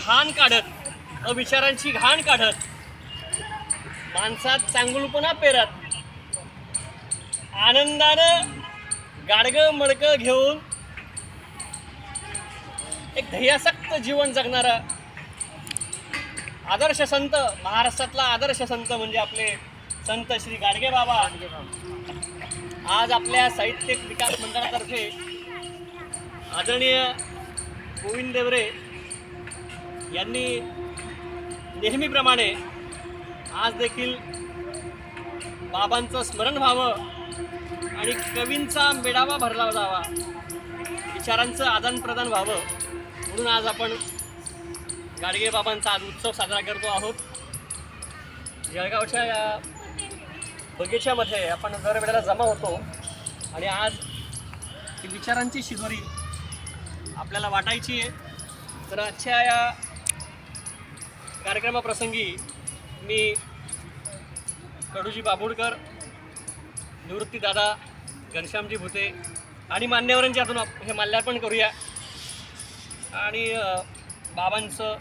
घाण काढत अविचारांची घाण काढत माणसात चांगुलपणा पेरत आनंदानं गाडगं मडकं घेऊन एक ध्येयासक्त जीवन जगणारा आदर्श संत महाराष्ट्रातला आदर्श संत म्हणजे आपले संत श्री गाडगे बाबा. आज आपल्या साहित्यिक विकास मंडळातर्फे आदरणीय गोविंद देवरे यांनी नेहमीप्रमाणे आज देखील बाबांचं स्मरण व्हावं आणि कवींचा मेळावा भरला जावा विचारांचं आदानप्रदान व्हावं म्हणून आज आपण गाडगे बाबांचा आज उत्सव साजरा करतो आहोत. जळगावच्या या बगीच्यामध्ये आपण दरवेळेला जमा होतो आणि आज ही विचारांची शिदोरी आपल्याला वाटायची आहे. तर आजच्या या कार्यक्रमाप्रसंगी मी कडूजी बाबुडकर निवृत्तीदादा घनश्यामजी भुते आणि मान्यवरांच्या हातून आप- हे माल्यार्पण करूया. आणि बाबांचं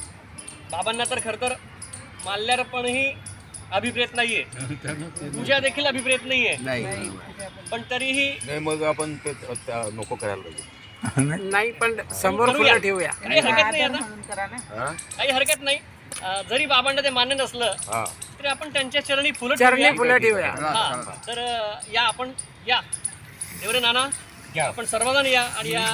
बाबांना तर खरं तर माल्यार्पणही अभिप्रेत नाही आहे पूजा देखील अभिप्रेत नाही आहे पण तरीही नाही मग आपण ते नको करायला पाहिजे. नाही पण समोर करूया. फुलं ठेवूया? काही हरकत नाही आता. हा काही हरकत नाही. अ, जरी बाबांना ते मान्य नसलं हा. तरी आपण त्यांच्या चरणी फुलं चरणी ठेवूया. फुलं ठेवूया. हा. तर अ, या आपण या. देवरे नाना आपण सर्वजण या आणि या.